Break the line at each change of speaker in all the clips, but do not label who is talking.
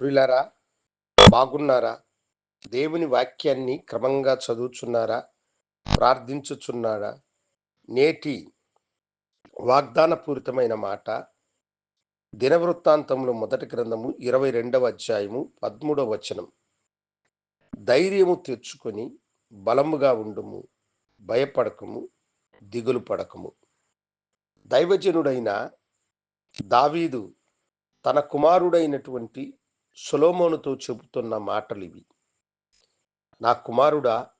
ప్రియులారా బాగున్నారా? దేవుని వాక్యాన్ని క్రమంగా చదువుచున్నారా? ప్రార్థించుచున్నారా? నేటి వాగ్దానపూరితమైన మాట దినవృత్తాంతంలో మొదటి గ్రంథము ఇరవై రెండవ అధ్యాయము పదమూడవ వచనం. ధైర్యము తెచ్చుకొని బలముగా ఉండుము భయపడకము దిగులు పడకము. దైవజనుడైన దావీదు తన కుమారుడైనటువంటి సులోమోనుతో చెబుతున్న మాటలు ఇవి నా కుమారుడా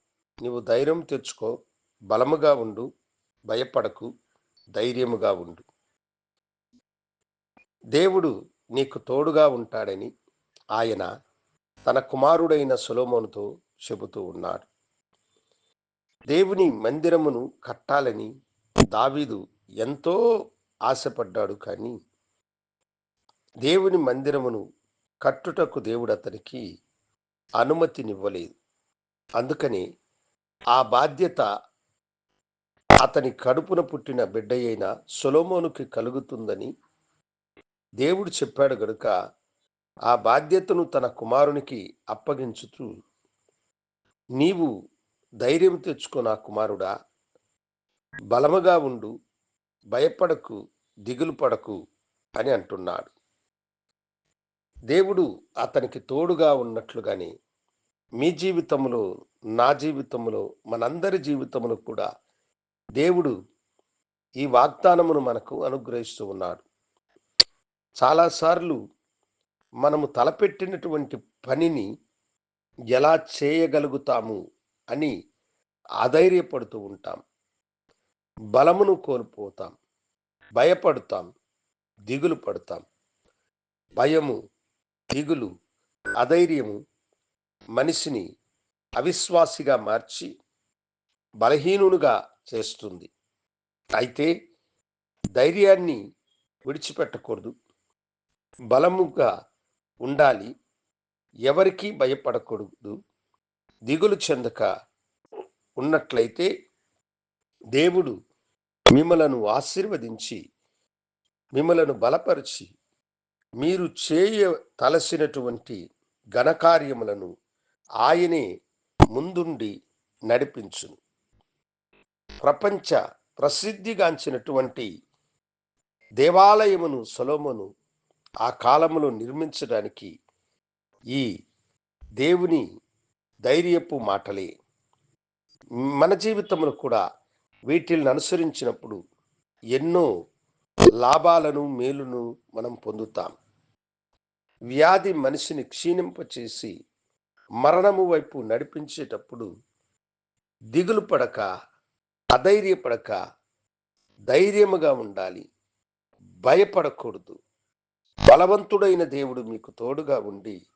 నీవు ధైర్యం తెచ్చుకో బలముగా ఉండు భయపడకు ధైర్యముగా ఉండు. దేవుడు నీకు తోడుగా ఉంటాడని ఆయన తన కుమారుడైన సులోమోనుతో చెబుతూ ఉన్నాడు. దేవుని మందిరమును కట్టాలని దావీదు ఎంతో ఆశపడ్డాడు కానీ దేవుని మందిరమును కట్టుటకు దేవుడు అతనికి అనుమతినివ్వలేదు. అందుకని ఆ బాధ్యత అతని కడుపున పుట్టిన బిడ్డ అయిన సొలోమోనుకి కలుగుతుందని దేవుడు చెప్పాడు గనుక ఆ బాధ్యతను తన కుమారునికి అప్పగించుతూ నీవు ధైర్యం తెచ్చుకో నా కుమారుడా బలముగా ఉండు భయపడకు దిగులు పడకు అని అంటున్నాడు. దేవుడు అతనికి తోడుగా ఉన్నట్లుగానే మీ జీవితంలో నా జీవితంలో మనందరి జీవితంలో కూడా దేవుడు ఈ వాగ్దానమును మనకు అనుగ్రహిస్తూ ఉన్నాడు. చాలాసార్లు మనము తలపెట్టినటువంటి పనిని ఎలా చేయగలుగుతాము అని ఆధైర్యపడుతూ ఉంటాం. బలమును కోల్పోతాం. భయపడతాం. దిగులు పడతాం. భయము దిగులు అధైర్యము మనిషిని అవిశ్వాసిగా మార్చి బలహీనునుగా చేస్తుంది. అయితే ధైర్యాన్ని విడిచిపెట్టకూడదు. బలముగా ఉండాలి. ఎవరికీ భయపడకూడదు. దిగులు చెందక ఉన్నట్లయితే దేవుడు మిమ్మలను ఆశీర్వదించి మిమ్మలను బలపరిచి మీరు చేయ తలసినటువంటి ఘనకార్యములను ఆయనే ముందుండి నడిపించును. ప్రపంచ ప్రసిద్ధిగాంచినటువంటి దేవాలయమును సొలోమును ఆ కాలములో నిర్మించడానికి ఈ దేవుని ధైర్యపు మాటలే. మన జీవితంలో కూడా వీటిల్ని అనుసరించినప్పుడు ఎన్నో లాభాలను మేలును మనం పొందుతాం. వ్యాధి మనిషిని క్షీణింపచేసి మరణము వైపు నడిపించేటప్పుడు దిగులు పడక అధైర్యపడక ధైర్యముగా ఉండాలి. భయపడకూడదు. బలవంతుడైన దేవుడు మీకు తోడుగా ఉండి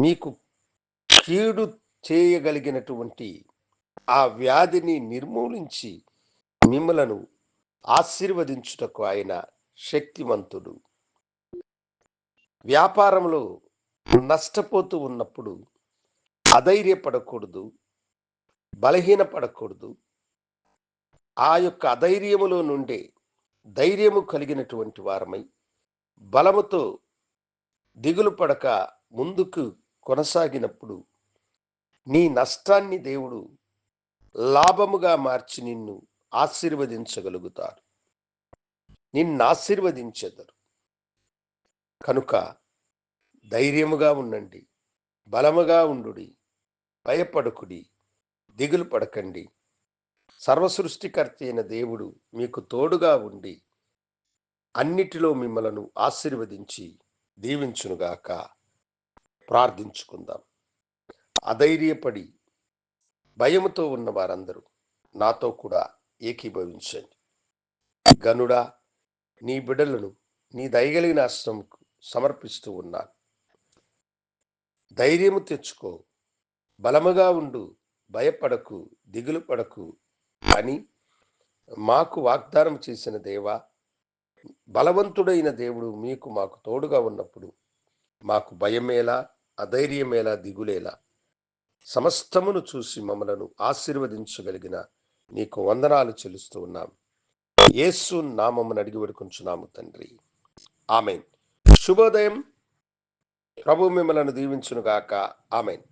మీకు కీడు చేయగలిగినటువంటి ఆ వ్యాధిని నిర్మూలించి మిమ్మలను ఆశీర్వదించుటకు ఆయన శక్తివంతుడు వ్యాపారంలో నష్టపోతూ ఉన్నప్పుడు అధైర్యపడకూడదు బలహీనపడకూడదు. ఆ యొక్క అధైర్యములో నుండే ధైర్యము కలిగినటువంటి వారమై బలముతో దిగులు పడక ముందుకు కొనసాగినప్పుడు నీ నష్టాన్ని దేవుడు లాభముగా మార్చి నిన్ను ఆశీర్వదించగలుగుతారు. నిన్ను ఆశీర్వదించెదరు కనుక ధైర్యముగా ఉండండి. బలముగా ఉండుడి. భయపడుకుడి. దిగులు పడకండి. సర్వసృష్టికర్త అయిన దేవుడు మీకు తోడుగా ఉండి అన్నిటిలో మిమ్మలను ఆశీర్వదించి దీవించునుగాక. ప్రార్థించుకుందాం. అధైర్యపడి భయముతో ఉన్న వారందరూ నాతో కూడా ఏకీభవించండి గనుడా నీ బిడ్డలను నీ దయగలిగిన ఆశ్రమకు సమర్పిస్తూ ఉన్నాను. ధైర్యము తెచ్చుకో. బలముగా ఉండు. భయపడకు. దిగులు పడకు. అని మాకు వాగ్దానం చేసిన దేవా బలవంతుడైన దేవుడు మీకు మాకు తోడుగా ఉన్నప్పుడు మాకు భయమేలా అధైర్యమేలా దిగులేలా సమస్తమును చూసి మమ్మలను ఆశీర్వదించగలిగిన నీకు వందనాలు చెల్లిస్తూ ఉన్నాం. యేసు నామమును అడిగి వేడుకొంచున్నాము తండ్రి. ఆమెన్. శుభోదయం. ప్రభు మిమ్మలను దీవించునుగాక. ఆమెన్.